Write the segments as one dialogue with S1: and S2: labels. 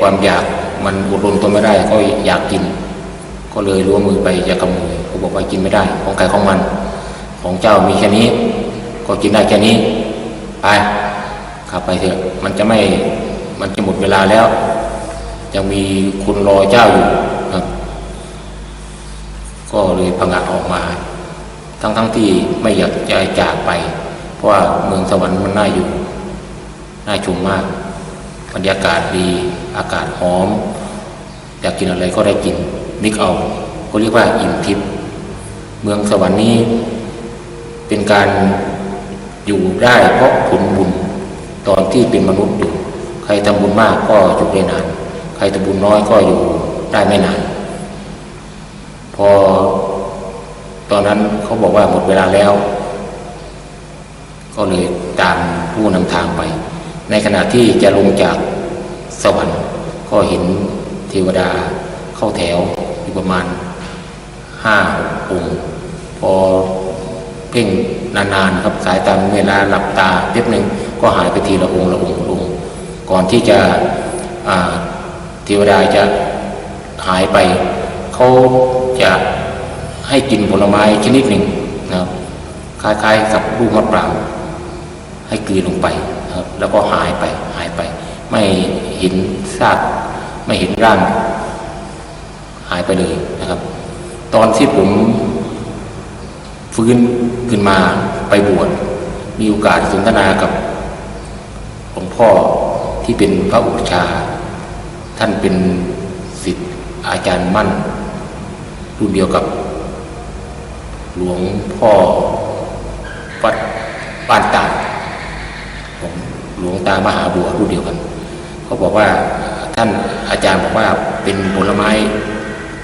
S1: ความอยากมันอดรนทนไม่ได้ก็อยากกิน ก็เลยล้วงมือไปจะขโมยเขาบอกว่ากินไม่ได้ ของใครของมัน ของเจ้ามีแค่นี้ ก็กินได้แค่นี้ไปขับไปเถอะมันจะไม่มันจะหมดเวลาแล้วยังมีคุณรอเจ้าอยู่ครับ ก็เลยพังะออกมา ทั้งทั้งที่ไม่อยากจะจากไป เพราะว่าเมืองสวรรค์มันน่าอยู่ น่าชมมาก บรรยากาศดี อากาศหอม อยากกินอะไรก็ได้กินนึกเอาก็เรียกว่าอิ่มทิพย์เมืองสวรรค์นี้เป็นการอยู่ได้เพราะผลบุญตอนที่เป็นมนุษย์อยู่ ใครทำบุญมากก็อยู่ได้นาน ใครทำบุญน้อยก็อยู่ได้ไม่นาน พอตอนนั้นเขาบอกว่าหมดเวลาแล้ว ก็เลยตามผู้นำทางไป ในขณะที่จะลงจาก สวรรค์ ก็เห็นเทวดาเข้าแถวอยู่ประมาณห้าองค์พอเพ่งนานๆครับสายตาเวลาหลับตาเล็บหนึ่งก็หายไปทีละองค์ละองค์ละองค์ก่อนที่จะเทวดาจะหายไปเขาจะให้กินผลไม้ชนิดหนึ่งนะครับคล้ายๆกับลูกมะปรางให้กลืนลงไปครับแล้วก็หายไปหายไป ไม่ เห็นซากไม่เห็นร่างหายไปเลยนะครับ ตอนที่ผมฟื้นขึ้นมาไปบวชมีโอกาสสนทนากับหลวงพ่อที่เป็นพระอุปชา ท่านเป็นศิษย์อาจารย์มั่น รุ่นเดียวกับ หลวงพ่อวัดบ้านตาดหลวงตามหาบัวรุ่นเดียวกัน เขาบอกว่าท่านอาจารย์บอกว่าเป็นผลไม้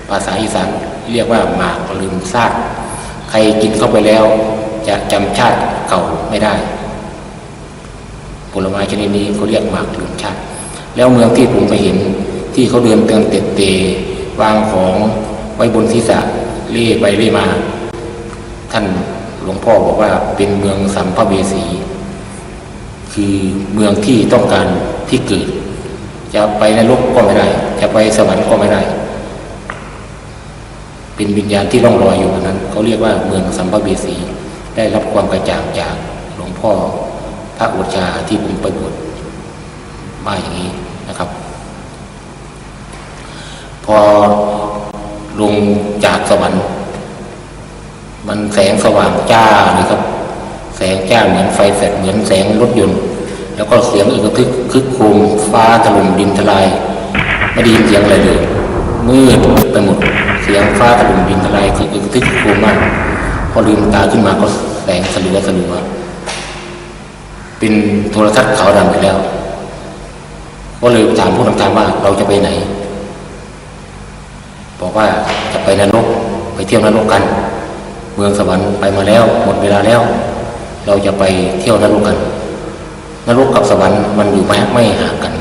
S1: ภาษาอีสานเรียกว่าหมากลืมซาก ใครกินเข้าไปแล้ว จะจำชาติเก่าไม่ได้ ผลไม้ชนิดนี้เขาเรียกหมากลืมชาติ แล้วเมืองที่ผมไปเห็นที่เขาเดินเตือนเตะเตะวางของไว้บนศีรษะเล่ไปเล่มา ท่านหลวงพ่อบอกว่าเป็นเมืองสัมภเวสี คือเมืองที่ต้องการที่เกิด จะไปในโลกก็ไม่ได้ จะไปสวรรค์ก็ไม่ได้ เป็นวิญญาณที่ร่องรอยอยู่นั้นเขาเรียกว่าเมืองสัมภเวสี ได้รับความกระจ่างจากหลวงพ่อพระอุชาที่ผมไปบวชมาอย่างนี้นะครับ พอลงจากสวรรค์ มันแสงสว่างจ้าเลยครับ แสงจ้าเหมือนไฟแสดเหมือนแสงรถยนต์ แล้วก็เสียงอึกระทึกคึกโครมฟ้าถล่มดินทลาย ไม่ได้ยินเสียงอะไรเลยมืดไปหมดเสียงฟ้าถล่มดินทลายคืออึกระทึกคึกโครมมากพอลืมตาขึ้นมาก็แสงสลัวสลัวเป็นโทรทัศน์ขาวดำไปแล้ว ก็เลยถามผู้นำทางว่าเราจะไปไหน บอกว่าจะไปนรกไปเที่ยวนรกกัน เมืองสวรรค์ไปมาแล้ว หมดเวลาแล้ว เราจะไปเที่ยวนรกกัน นรกกับสวรรค์มันอยู่ไม่ไม่ห่างกัน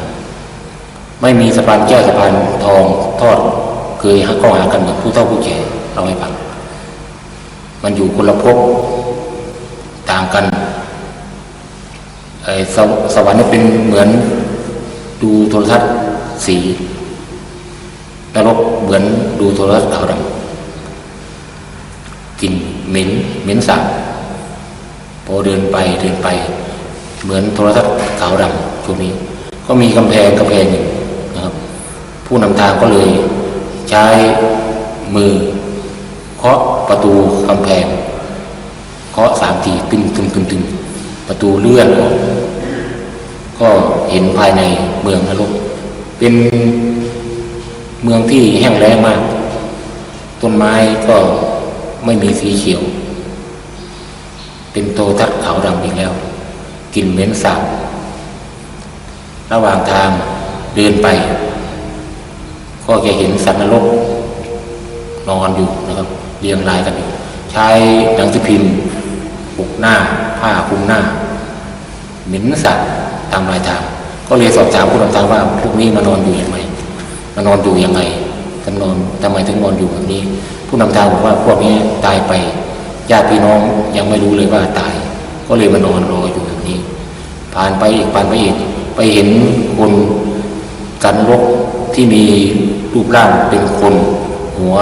S1: ไม่มีสะพานแก้วสะพานทองทอดเคยหักก็หากันเหมือนผู้เฒ่าผู้แก่เราให้ฟังมันอยู่คนละภพต่างกันไอ้สวสวรรค์นี่เป็นเหมือนดูโทรทัศน์สีนรกเหมือนดูโทรทัศน์ขาวดำกลิ่นเหม็นเหม็นสาบพอเดินไปเดินไป เหมือนโทรทัศน์ขาวดำช่วงนี้ ก็มีกำแพงกำแพงหนึ่งนะครับ ผู้นำทางก็เลยใช้มือเคาะประตูกำแพงเคาะสามทีตึงตึงตึงตึงประตูเลื่อนออกก็เห็นภายในเมืองนรกเป็นเมืองที่แห้งแล้งมาก ต้นไม้ก็ไม่มีสีเขียว เป็นโตทัดขาวดำอีกแล้ว กลิ่นเหม็นสาบระหว่างทางเดินไป ก็จะเห็นสัตว์นรกนอนอยู่นะครับเรียงรายกันอยู่ใช้หนังสือพิมพ์ปกหน้า ผ้าคลุมหน้า เหม็นสัตว์ตามรายทาง ก็เลยสอบถามผู้นำทางว่าพวกนี้มานอนอยู่ยังไงมานอนอยู่ยังไงทำนอนทำไมถึงนอนอยู่แบบนี้ ผู้นำทางบอกว่าพวกนี้ตายไปญาติพี่น้องยังไม่รู้เลยว่าตาย ก็เลยมานอนรออยู่ ผ่านไปอีกผ่านไปอีก ไปเห็นคนสันรกที่มีรูปร่างเป็นคน หัว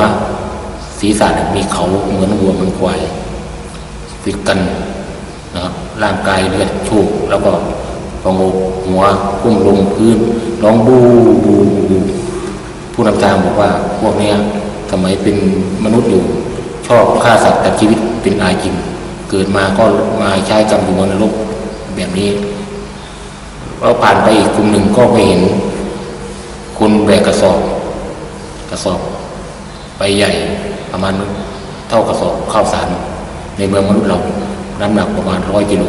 S1: ศีรษะมีเขาเหมือนวัวเหมือนควายติดกันนะครับร่างกายเลือดโชกแล้วก็พองกหัวกุ้มลงพื้นร้องบูบูบูผู้นำทางบอกว่าพวกนี้สมัยเป็นมนุษย์อยู่ ชอบฆ่าสัตว์แตัดชีวิตเป็นอาจินเกิดมาก็มาใช้กรรมอยู่บนนรกแบบนี้ เราผ่านไปอีกกลุ่มหนึ่งก็ไปเห็น คุณแบกกระสอบ กระสอบใบใหญ่ประมาณเท่ากระสอบข้าวสาร ในเมืองมนุษย์เราน้ำหนักประมาณร้อยกิโล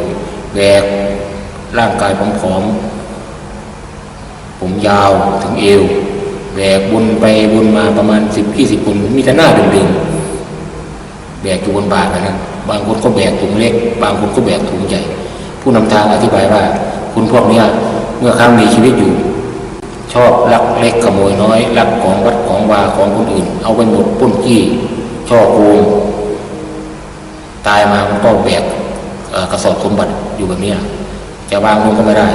S1: แบกร่างกายผอมๆผมยาวถึงเอวแบกบนไปบนมาประมาณสิบยี่สิบคนมีแต่หน้าดึงๆแบกอยู่บนบานะนะบางคนก็แบกถุงเล็ก บางคนก็แบกถุงใหญ่ ผู้นำทางอธิบายว่า คุณพวกเนี้ยเมื่อครั้งมีชีวิตอยู่ ชอบลักเล็กขโมยน้อยลักของวัดของวาของคนอื่น เอาไปหมดปุ้นจี้ช่อโกงตายมามันก็แบกกระสอบสมบัติอยู่แบบเนี้ยจะวางลงก็ไม่ได้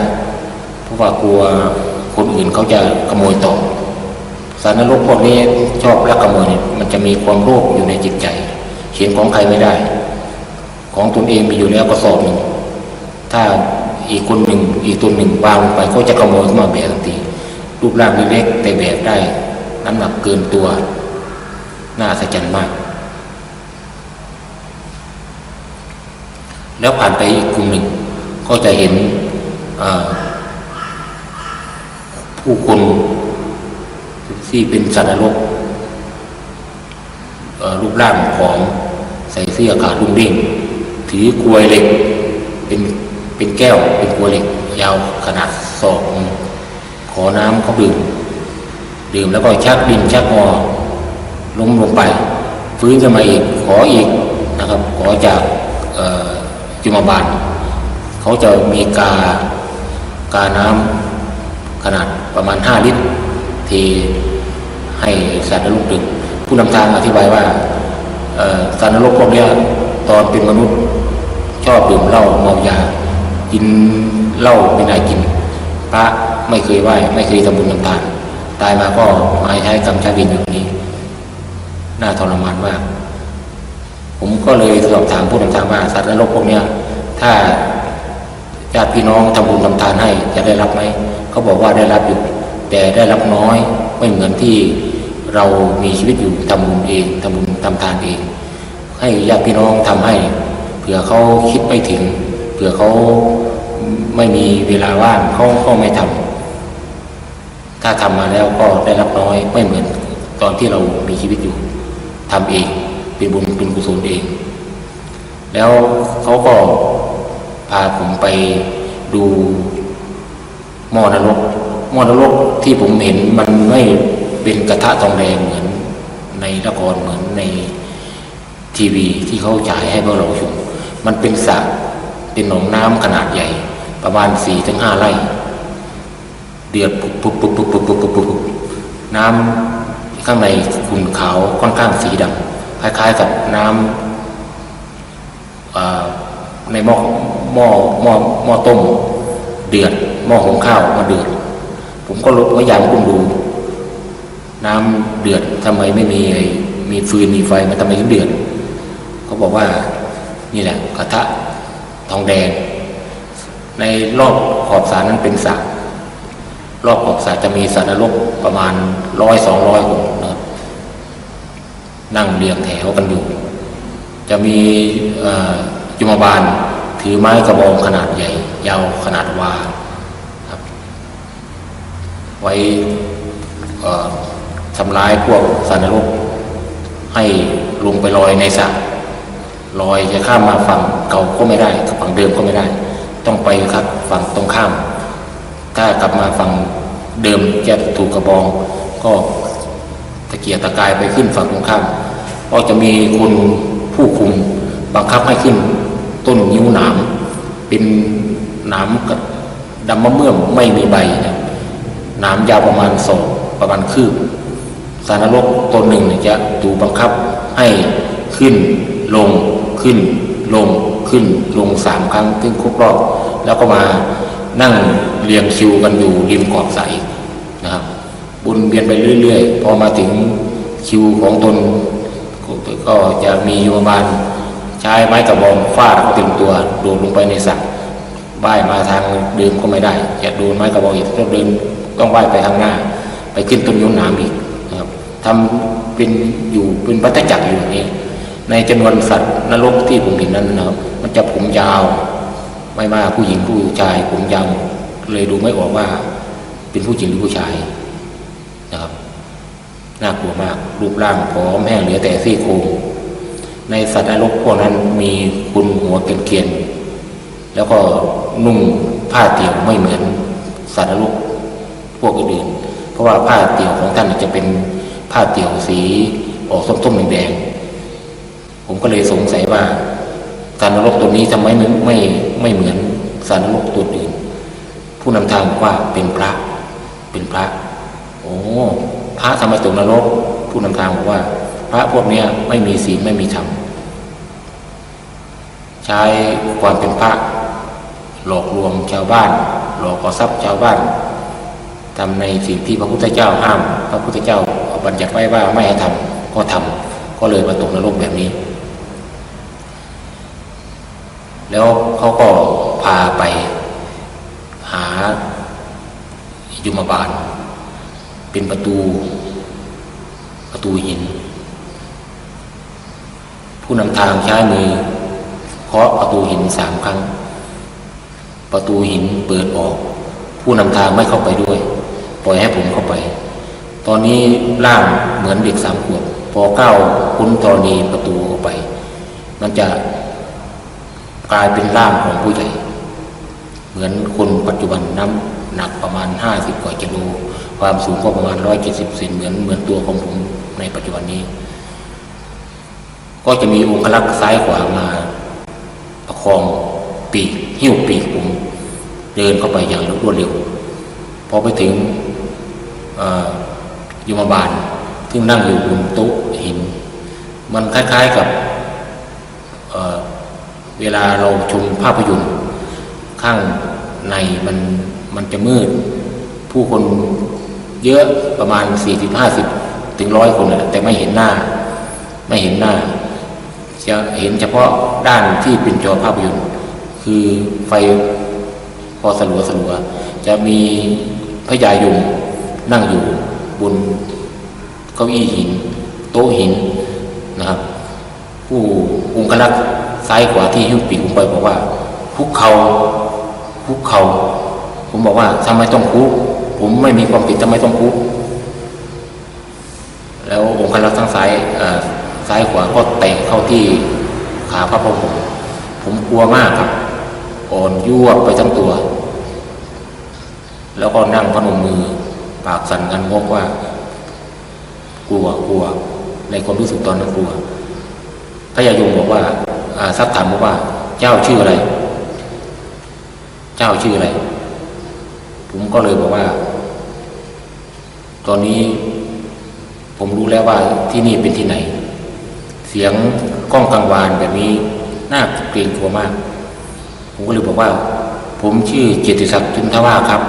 S1: เพราะว่ากลัวคนอื่นเขาจะขโมยต่อสารนรกพวกนี้ชอบลักขโมยเนี่ยมันจะมีความโลภอยู่ในจิตใจเขียนของใครไม่ได้ ของตนเองมีอยู่แล้วกระสอบหนึ่งถ้า อีกคนหนึ่ง อีกตัวหนึ่งวางลงไปก็จะขโมยเข้ามาแบกทันทีรูปร่างเล็กแต่แบกได้น้ำหนักเกินตัว น่าสะใจมาก แล้วผ่านไปอีกกลุ่มหนึ่ง ก็จะเห็นผู้คนที่เป็นสัตว์นรกรูปร่างของใส่เสื้อขาดลุ่มเด้งถือกลวยเหล็กเป็น เป็นแก้วเป็นกลวเหล็ก ยาวขนาดศอกหนึ่งขอน้ำเขาดื่ม ดื่มแล้วก็ชักดินชักงอล้มลงไป ฟื้นขึ้นมาอีกขออีกนะครับ ขอจากจุมบาลเขาจะมีกากาน้ำขนาดประมาณ 5 ลิตรเทให้สัตว์นรกดื่มผู้นำทางอธิบายว่าสัตว์นรกพวกนี้ตอนเป็นมนุษย์ชอบดื่มเหล้าเมายา กินเหล้าเป็นนากินพระไม่เคยไหว้ไม่เคยทำบุญทำทานตายมาก็มาใช้กรรมใช้บินแบบนี้ น่าทรมานมาก ผมก็เลยสอบถามผู้นำทางว่าสัตว์นรกพวกเนี้ย ถ้าญาติพี่น้องทำบุญทำทานให้จะได้รับไหมเขาบอกว่าได้รับอยู่แต่ได้รับน้อยไม่เหมือนที่เรามีชีวิตอยู่ทำบุญเองทำบุญทำทานเอง ให้ญาติพี่น้องทำให้เผื่อเขาคิดไม่ถึง ผื่อเขาไม่มีเวลาว่างเขาก็ไม่ทำถ้าทำมาแล้วก็ได้รับน้อยไม่เหมือนตอนที่เรามีชีวิตอยู่ทำเองเป็นบุญเป็นกุศลเอง แล้วเขาก็พาผมไปดูหม้อนรกหม้อนรกที่ผมเห็นมันไม่เป็นกระทะทองแดงเหมือนในละครเหมือนในทีวีที่เขาฉายให้พวกเราชมมันเป็นสระ เป็นหนองน้ำขนาดใหญ่ ประมาณสี่ถึงห้าไร่ เดือดปุบปุบปุบปุบปุบปุบปุบปุบน้ำข้างในขุ่นขาวค่อนข้างสีดำคล้ายๆกับน้ำอ่าในหม้อหม้อหม้อหม้อต้ม เดือดหม้อหุงข้าวมาเดือด ผมก็ลดพยายามกุ้มดู น้ำเดือดทำไมไม่มีไอ้มีฟืนมีไฟมันทำไมถึงเดือดเขาบอกว่านี่แหละกระทะ ทองแดง ในรอบขอบสารนั้นเป็นสระรอบขอบสระจะมีสัตว์นรกประมาณร้อยสองร้อยคนนะครับนั่งเรียงแถวกันอยู่ จะมีจุมบาลถือไม้กระบองขนาดใหญ่ ยาวขนาดวาครับ ไว้ทำร้ายพวกสัตว์นรกให้ลงไปลอยในสระ ลอยจะข้ามมาฝั่งเก่าก็ไม่ได้ฝั่งเดิมก็ไม่ได้ ต้องไปครับฝั่งตรงข้าม ถ้ากลับมาฝั่งเดิมจะถูกกระบอง ก็ตะเกียกตะกายไปขึ้นฝั่งตรงข้ามก็จะมีคนผู้คุมบังคับให้ขึ้น ต้นนิ้วหนามเป็นหนามกระดำมะเมื่อมไม่มีใบนะหนามยาวประมาณศอกประมาณคืบสารนรกตนหนึ่งจะถูกบังคับให้ขึ้น ลงขึ้น ลงขึ้นลงสามครั้งถึงครบรอบ แล้วก็มานั่งเรียงคิวกันอยู่ริมขอบสนะครับวนเวียนไปเรื่อย ๆ พอมาถึงคิวของตน ก็จะมีโยมบาลใช้ไม้กระบองฟาดเขาเต็มตัวโดดลงไปในสระว่ายมาทางเดิมก็ไม่ได้จะโดนไม้กระบองอีกต้องเดินต้องว่ายไปข้างหน้า ไปขึ้นต้นยนหนามอีกนะครับทำเป็นอยู่เป็นวัฏจักรอยู่อย่างนี้ ในจำนวนสัตว์นรกที่ผมเห็นนั้นนะครับมันจะผมยาว ไม่ว่าผู้หญิงผู้ชายผมยาวเลยดูไม่ออกว่า เป็นผู้หญิงหรือผู้ชายนะครับน่ากลัวมาก รูปร่างผอมแห้งเหลือแต่ซี่โครงในสัตว์นรกพวกนั้นมีคุณหัวเกรียนแล้วก็นุ่งผ้าเตี่ยวไม่เหมือนสัตว์นรกพวกอื่น เพราะว่าผ้าเตี่ยวของท่านจะเป็นผ้าเตี่ยวสีออกส้มๆแดงๆ ผมก็เลยสงสัยว่าสัตว์นรกตัวนี้ทำไมไม่ไม่ไม่เหมือนสัตว์นรกตัวอื่น ผู้นำทางบอกว่าเป็นพระ เป็นพระ โอ้พระทำไมตกนรก ผู้นำทางบอกว่า พระพวกเนี้ยไม่มีศีลไม่มีธรรมใช้ความเป็นพระ หลอกลวงชาวบ้าน หลอกเอทรัพย์ชาวบ้านทำในสิ่งที่พระพุทธเจ้าห้าม พระพุทธเจ้าบัญญัติไว้ว่าไม่ให้ทำก็ทำก็เลยมาตกนรกแบบนี้ แล้วเขาก็พาไปหายุมบาล เป็นประตู ประตูหิน ผู้นำทางใช้มือเคาะประตูหินสามครั้ง ประตูหินเปิดออก ผู้นำทางไม่เข้าไปด้วย ปล่อยให้ผมเข้าไป ตอนนี้ร่างเหมือนเด็กสามขวบพอก้าวคุ้นธรณีประตูออกไป มันจะ กลายเป็นร่างของผู้ใหญ่ เหมือนคนปัจจุบันน้ำหนักประมาณห้าสิบกว่ากิโลความสูงก็ประมาณร้อยเซนเหมือนเหมือนตัวของผมในปัจจุบันนี้ ก็จะมีองคลักษ์ซ้ายขวามาประคองปีกหิ้วปีกผมเดินเข้าไปอย่างรวดเร็วพอไปถึงอ่อยมบาลซึ่งนั่งอยู่บนโต๊ะหิน มันคล้าย ๆกับ เวลาเราชมภาพยนตร์ข้างในมันมันจะมืด ผู้คนเยอะประมาณ 40-50 ถึงร้อยคนนะแต่ไม่เห็นหน้า ไม่เห็นหน้า จะเห็นเฉพาะด้านที่เป็นจอภาพยนตร์ คือไฟพอสลัวสลัวจะมีพญายมนั่งอยู่บนเก้าอี้หิน โต๊ะหินนะครับ ผู้องคลักษ์ ซ้ายขวาที่หิ้วปีกผมไปบอกว่าคุกเขาคุกเขาผมบอกว่าทำไมต้องคุกผมไม่มีความผิดทำไมต้องคุกแล้วองคลักษ์ทั้งซ้ายซ้ายขวาก็เตะเข้าที่ขาพระพรหมผมผมกลัวมากครับ อ่อนยั่วไปทั้งตัว แล้วก็นั่งพนมมือ ปากสั่นกันงกว่า กลัวกลัว ในความรู้สึกตอนนั้นกลัว พระยายมบอกว่าอ่าซักถามบอกว่า เจ้าชื่ออะไร เจ้าชื่ออะไร ผมก็เลยบอกว่า ตอนนี้ผมรู้แล้วว่าที่นี่เป็นที่ไหน เสียงก้องกังวานแบบนี้น่าเกรงกลัวมาก ผมก็เลยบอกว่า ผมชื่อเกียรติศักดิ์จุนทว่าครับ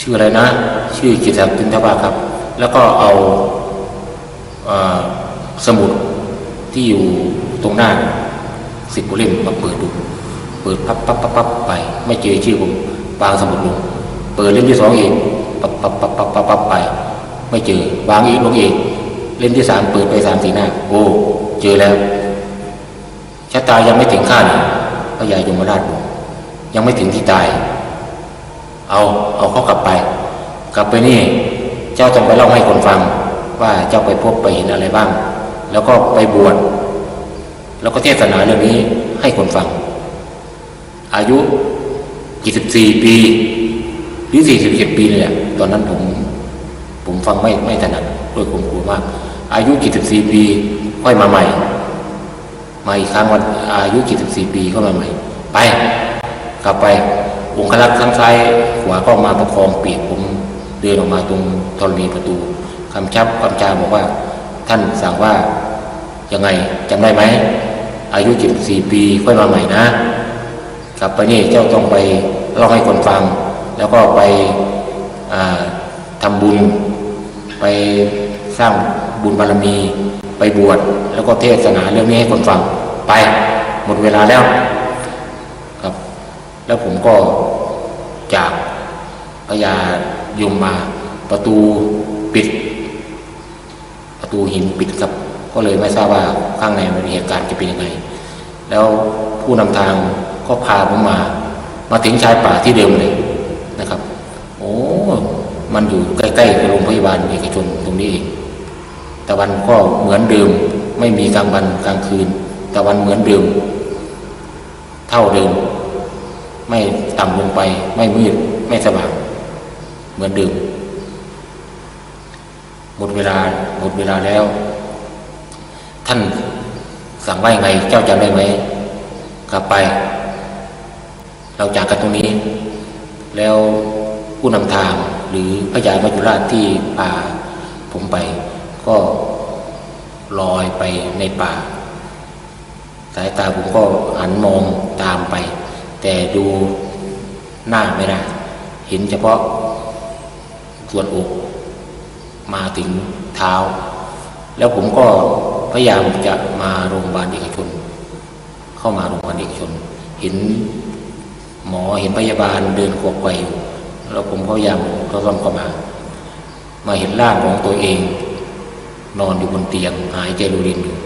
S1: ชื่ออะไรนะ ชื่อเกียรติศักดิ์จุนทว่าครับ แล้วก็เอาเอ่อสมุด ที่อยู่ตรงหน้าสิบกว่าเล่มมาเปิดดูเปิดปั๊บปั๊บปั๊บปั๊บไป ไม่เจอชื่อผมวางสมุดลงเปิดเล่มที่สองอีกปั๊บปั๊บปั๊บปั๊บปั๊บปั๊บไป ไม่เจอวางอีกลงอีกเล่มที่สามเปิดไปสามสี่หน้า โอ้ เจอแล้วชะตายังไม่ถึงข้านพระยายมราชบอกยังไม่ถึงที่ตาย เอาเอาเขากลับไป กลับไปนี่ เจ้าต้องไปเล่าให้คนฟัง ว่าเจ้าไปพบไปเห็นอะไรบ้าง แล้วก็ไปบวชแล้วก็เทศนาเรื่องนี้ให้คนฟัง อายุกี่สิบสี่ปีหรือสี่สิบเจ็ดปีเลยแหละตอนนั้นผม ผมฟังไม่ไม่ถนัดด้วยผมกลัวมาก อายุกี่สิบสี่ปีค่อยมาใหม่ มาอีกครั้งวันอายุกี่สิบสี่ปีก็มาใหม่ ไป กลับไปองคลักษ์ข้างซ้ายขวาก็มาประคองปีกผมเดินออกมาตรงธรณีประตูคำชับคำจาบอกว่า ท่านสั่งว่า ยังไงจำได้ไหมอายุสิบสี่ปีค่อยมาใหม่นะ กลับไปนี่เจ้าต้องไปเล่าให้คนฟัง แล้วก็ไปอ่าทำบุญ ไปสร้างบุญบารมี ไปบวชแล้วก็เทศนาเรื่องนี้ให้คนฟังไปหมดเวลาแล้วครับ แล้วผมก็จากพญายมมาประตูปิด ประตูหินปิดครับ ก็เลยไม่ทราบว่าข้างในมันมีเหตุการณ์จะเป็นยังไง แล้วผู้นำทางก็พาผมมา มาถึงชายป่าที่เดิมเลยนะครับ โอ้มันอยู่ใกล้ๆโรงพยาบาลเอกชนตรงนี้เองตะวันก็เหมือนเดิมไม่มีกลางวันกลางคืนตะวันเหมือนเดิม เท่าเดิม ไม่ต่ำลงไป ไม่มืดไม่สว่างเหมือนเดิมหมดเวลาหมดเวลาแล้ว ท่านสั่งว่ายังไงเจ้าจำได้ไหมกลับไป เราจากกันตรงนี้ แล้วผู้นำทางหรือพระยามัจจุราชที่พาผมไป ก็ลอยไปในป่า สายตาผมก็หันมองตามไป แต่ดูหน้าไม่ได้เห็นเฉพาะส่วนอก มาถึงเท้า แล้วผมก็ พยายามจะมาโรงพยาบาลเอกชน เข้ามาโรงพยาบาลเอกชน เห็นหมอเห็นพยาบาลเดินขวบไกวอยู่แล้วผมพยายามก็ต้องเข้ามา มาเห็นร่างของตัวเอง นอนอยู่บนเตียงหายใจรวยรินอยู่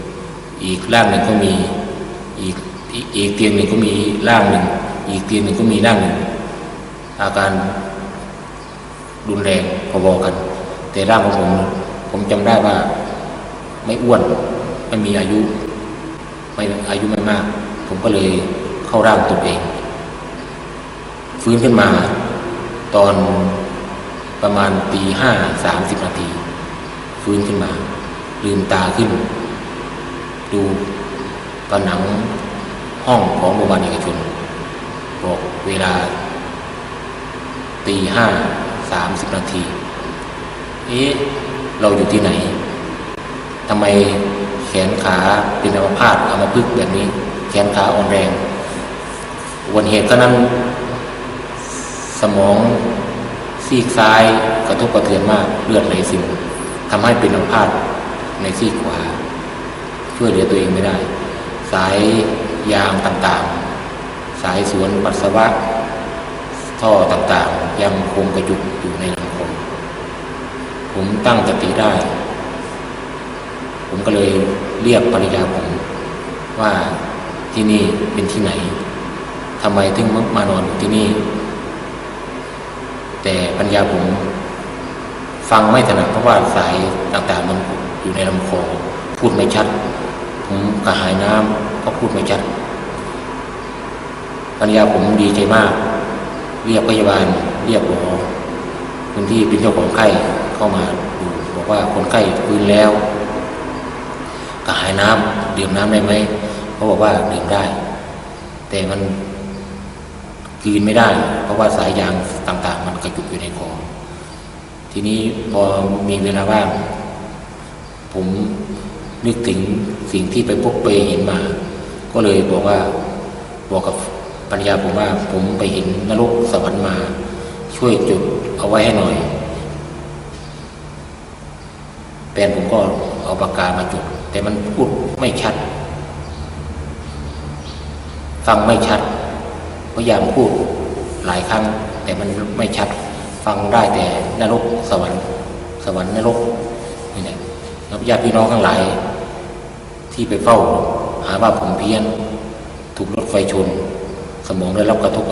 S1: อีกร่างหนึ่งก็มีอีกอีกเตียงหนึ่งก็มีร่างหนึ่งอีกเตียงหนึ่งก็มีร่างหนึ่งอาการรุนแรงพอๆกัน แต่ร่างของผมผมจำได้ว่า ไม่อ้วน ไม่มีอายุไม่อายุไม่มาก ผมก็เลยเข้าร่างตัวเอง ฟื้นขึ้นมา ตอนประมาณตีห้าสามสิบนาที ฟื้นขึ้นมา ลืมตาขึ้น ดูผนังห้องของโรงพยาบาลเอกชนบอกเวลาตีห้าสามสิบนาที เอ๊ะ เราอยู่ที่ไหน ทำไมแขนขาเป็นอัมพาตอัมพฤกษ์แบบนี้ แขนขาอ่อนแรงอุบัติเหตุก็นั้นสมองซีกซ้ายกระทบกระเทือนมากเลือดไหลซึมทำให้เป็นอัมพาตในซีกขวา ช่วยเหลือตัวเองไม่ได้ สายยางต่างๆ สายสวนปัสสาวะ ท่อต่างๆ ยังคงกระจุกอยู่ในลำคอผมตั้งสติได้ ผมก็เลยเรียกภรรยาผมว่าที่นี่เป็นที่ไหนทำไมถึงมานอนอยู่ที่นี่ แต่ปัญญาผม ฟังไม่ถนัดเพราะว่าสายต่างๆมันอยู่ในลำคอพูดไม่ชัด ผมกระหายน้ำก็พูดไม่ชัดปัญญาผมดีใจมาก เรียกพยาบาล เรียกหมอคนที่เป็นเจ้าของไข้เข้ามาดูบอกว่าคนไข้ฟื้นแล้ว กระหายน้ำดื่มน้ำได้ไหมเขาบอกว่าดื่มได้ แต่มันกินไม่ได้ เพราะว่าสายยางต่าง ๆ มันกระจุกอยู่ในคอทีนี้พอมีเวลาว่างผมนึกถึงสิ่งที่ไปพบไปเห็นมา ก็เลยบอกว่าบอกกับปัญญาผมว่า ผมไปเห็นนรกสวรรค์มา ช่วยจุดเอาไว้ให้หน่อยแฟนผมก็เอาปากกามาจุด แต่มันพูดไม่ชัด ฟังไม่ชัดพยายามพูดหลายครั้ง แต่มันไม่ชัด ฟังได้แต่นรกสวรรค์สวรรค์นรกนี่แหละแล้วญาติพี่น้องทั้งหลาย ที่ไปเฝ้า หาว่าผมเพี้ยน ถูกรถไฟชน สมองได้รับกระทบ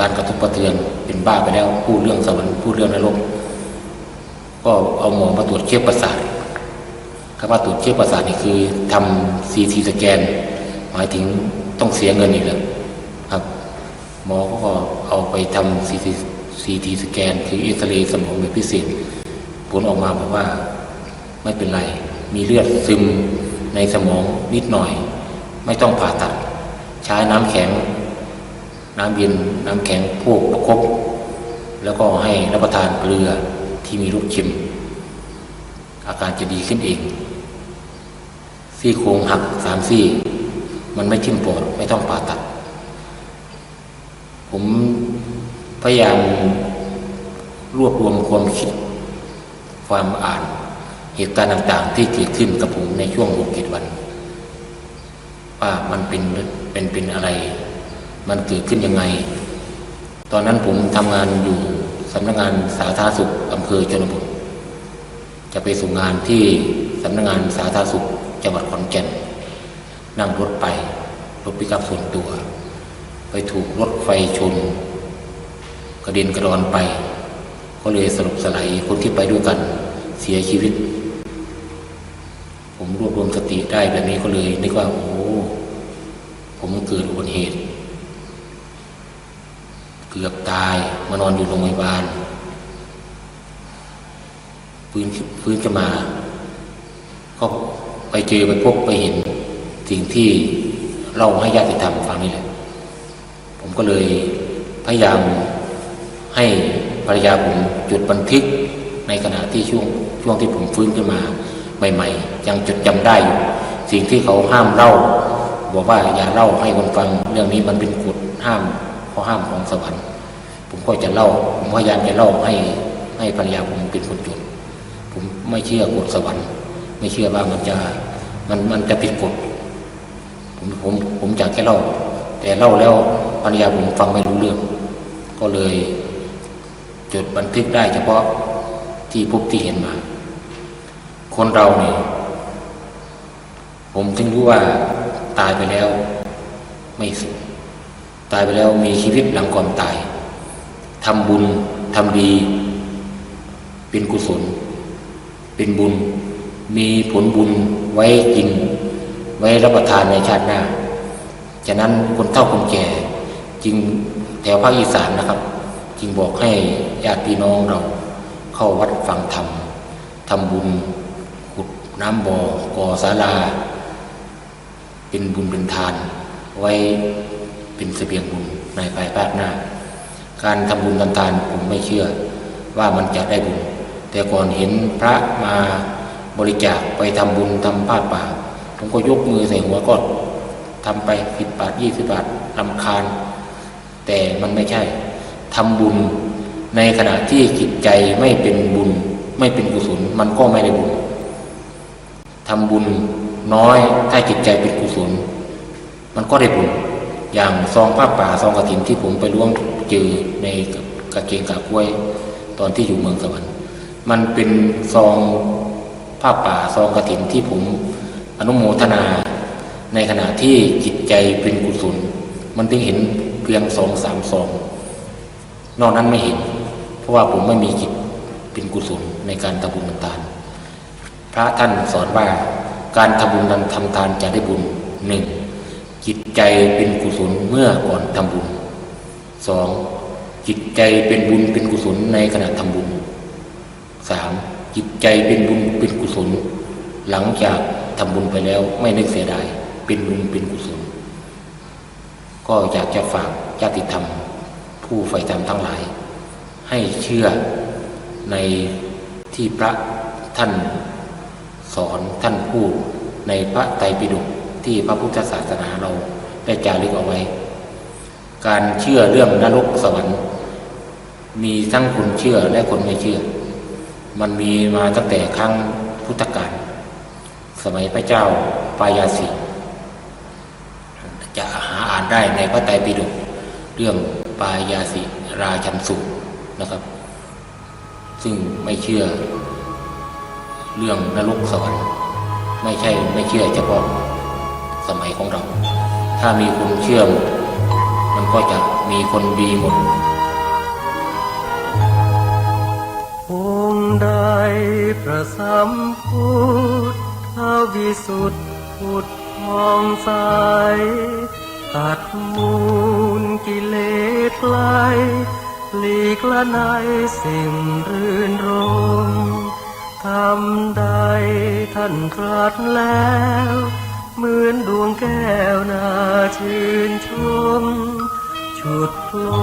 S1: การกระทบกระเทือนเป็นบ้าไปแล้วพูดเรื่องสวรรค์พูดเรื่องนรกก็เอาหมอมาตรวจเชื้อประสาท คำว่าตรวจเชื้อประสาทนี่คือทำซีทีสแกน หมายถึงต้องเสียเงินอีกแล้วครับ หมอก็เอาไปทำซีทีซีทีสแกน คือเอ็กซเรย์สมองแบบพิเศษผลออกมาบอกว่าไม่เป็นไร มีเลือดซึมในสมองนิดหน่อย ไม่ต้องผ่าตัด ใช้น้ำแข็ง น้ำเย็นน้ำแข็งพวกประคบ แล้วก็ให้รับประทานเกลือที่มีรสเค็มอาการจะดีขึ้นเอง ซี่โครงหักสามซี่ มันไม่ทิ่มปอดไม่ต้องผ่าตัด ผมพยายามรวบรวมความคิด ความอ่านเหตุการณ์ต่างๆ ที่เกิดขึ้นกับผมในช่วงหกเจ็ดวัน ว่ามันเป็นเป็นเป็นอะไร มันเกิดขึ้นยังไง ตอนนั้นผมทำงานอยู่สำนักงานสาธารณสุขอำเภอชนบทจะไปส่งงานที่สำนักงานสาธารณสุข จังหวัดขอนแก่น นั่งรถไป รถปิกอัพส่วนตัว ไปถูกรถไฟชน กระเด็นกระดอนไป ก็เลยสลบสลายคนที่ไปด้วยกันเสียชีวิต ผมรวบรวมสติได้แบบนี้ก็เลยนึกว่าโอ้ผมเกิดอุบัติเหตุ เกือบตายมานอนอยู่โรงพยาบาลฟื้นฟื้นขึ้นมาก็ ไปเจอไปพบไปเห็นสิ่งที่เล่าให้ญาติธรรมฟังนี่แหละ ผมก็เลยพยายามให้ภรรยาผมจดบันทึกในขณะที่ช่วงช่วงที่ผมฟื้นขึ้นมาใหม่ๆ ยังจดจำได้อยู่ สิ่งที่เขาห้ามเล่า บอกว่าอย่าเล่าให้คนฟัง เรื่องนี้มันเป็นกฎห้ามข้อห้ามของสวรรค์ผมก็จะเล่า ผมพยายามจะเล่าให้ให้ภรรยาผมเป็นคนจุด ผมไม่เชื่อกฎสวรรค์ ไม่เชื่อว่ามันจะมันมันจะผิดกฎผมผมผมอยากแค่เล่า แต่เล่าแล้วภรรยาผมฟังไม่รู้เรื่อง ก็เลยจดบันทึกได้เฉพาะที่พบที่เห็นมา คนเราเนี่ยผมถึงรู้ว่าตายไปแล้ว ไม่สุขตายไปแล้วมีชีวิตหลังก่อนตายทำบุญทำดี เป็นกุศล เป็นบุญ มีผลบุญไว้จริงไว้รับประทานในชาติหน้า ฉะนั้นคนเฒ่าคนแก่จึงแถวภาคอีสานนะครับจึงบอกให้ญาติพี่น้องเราเข้าวัดฟังธรรมทำบุญขุดน้ำบ่อก่อศาลา เป็นบุญเป็นทาน ไว้เป็นเสบียงบุญในภายภาคหน้า การทำบุญทำทานผมไม่เชื่อว่ามันจะได้บุญ แต่ก่อนเห็นพระมา บริจาคไปทำบุญทำผ้าป่าผมก็ยกมือใส่หัวก็ทำไปสิบบาทยี่สิบบาทลำคาญ แต่มันไม่ใช่ทำบุญในขณะที่จิตใจไม่เป็นบุญ ไม่เป็นกุศล มันก็ไม่ได้บุญทำบุญน้อยถ้าจิตใจเป็นกุศล มันก็ได้บุญอย่างซองผ้าป่าซองกระถินที่ผมไปล้วงเจอในกระเกงกากล้วย ตอนที่อยู่เมืองสวรรค์มันเป็นซอง ผ้าป่าซองกระถินที่ผมอนุโมทนา ในขณะที่จิตใจเป็นกุศล มันถึงเห็นเพียงสองสามซอง นอกนั้นไม่เห็น เพราะว่าผมไม่มีจิตเป็นกุศลในการทำบุญทำทาน พระท่านสอนว่าการทำบุญนั้นทำทานจะได้บุญหนึ่งจิตใจเป็นกุศลเมื่อก่อนทำบุญสองจิตใจเป็นบุญเป็นกุศลในขณะทำบุญสาม จิตใจเป็นบุญเป็นกุศล หลังจากทำบุญไปแล้วไม่นึกเสียดายเป็นบุญเป็นกุศล ก็อยากจะฝากญาติธรรม ผู้ใฝ่ธรรมทั้งหลาย ให้เชื่อในที่พระท่านสอนท่านพูดในพระไตรปิฎกที่พระพุทธศาสนาเราได้จารึกเอาไว้ การเชื่อเรื่องนรกสวรรค์ มีทั้งคนเชื่อและคนไม่เชื่อ มันมีมาตั้งแต่ครั้งพุทธกาลสมัยพระเจ้าปายาสีจะหาอ่านได้ในพระไตรปิฎกเรื่องปายาสิราชันสุนะครับ ซึ่งไม่เชื่อเรื่องนรกสวรรค์ไม่ใช่ไม่เชื่อเฉพาะสมัยของเรา ถ้ามีคนเชื่อหมดมันก็จะมีคนดีหมด
S2: ใดประสัมพุทธวิสุทธิพุทธทองใสตัดมูลกิเลสไกลหลีกละในสิ่งรื่นรมทำใดท่านตรัสแล้วเหมือนดวงแก้วนาชื่นชม ชุดล